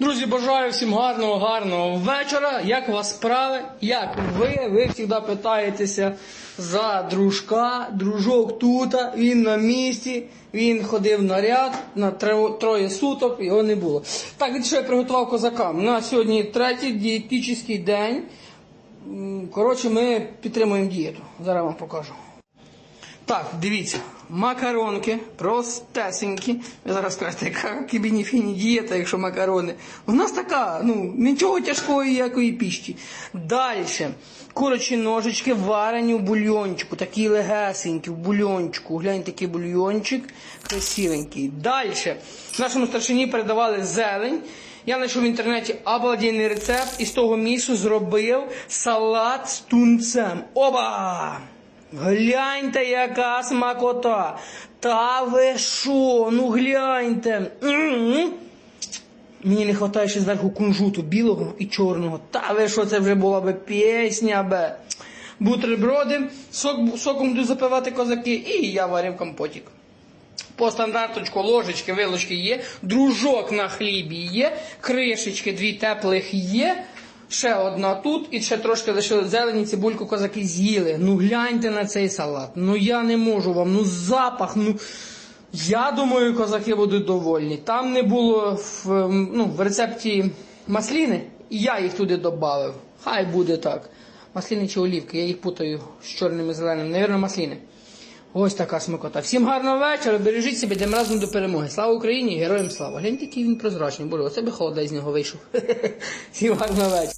Друзі, бажаю всім гарного, гарного вечора. Як у вас справи? Як ви? Ви завжди питаєтеся за дружка. Дружок тут, він на місці, він ходив на ряд на троє суток, його не було. Так, від що я приготував козакам? На сьогодні третій дієтичний день. Коротше, ми підтримуємо дієту. Зараз вам покажу. Так, дивіться, макаронки, простесенькі. Ви зараз скажете, яка кібініфіні дієта, якщо макарони. У нас така, ну, нічого тяжкого якої піщі. Далі. Курочі ножички варені в бульйончику, такі легесенькі, в бульйончику. Гляньте, такий бульйончик, красивенький. Далі. Нашому старшині передавали зелень. Я знайшов в інтернеті обалденний рецепт і з того місу зробив салат з тунцем. Оба! Гляньте, яка смакота. Та ви що? Ну гляньте. Мені не вистачає ще зверху кунжуту білого і чорного. Та ви що, це вже була би пісня би. Бутерброди, сок, соком буду запивати козаки, і я варив компотик. По стандарточку ложечки, вилочки є, дружок на хлібі є, кришечки дві теплих є. Ще одна тут, і ще трошки лишили зелені, цибульку козаки з'їли. Ну гляньте на цей салат. Ну я не можу вам, ну запах, ну. Я думаю, козаки будуть довольні. Там не було в, ем, ну, в рецепті масліни, і я їх туди додав. Хай буде так. Масліни чи олівки, я їх путаю з чорним і зеленим. Навірно, масліни. Ось така смакота. Всім гарного вечора, бережіть себе, йдемо разом до перемоги. Слава Україні, героям слава. Гляньте, який він прозрачний. Боже, оце би холода з нього вийшов. Всім гарного вечора.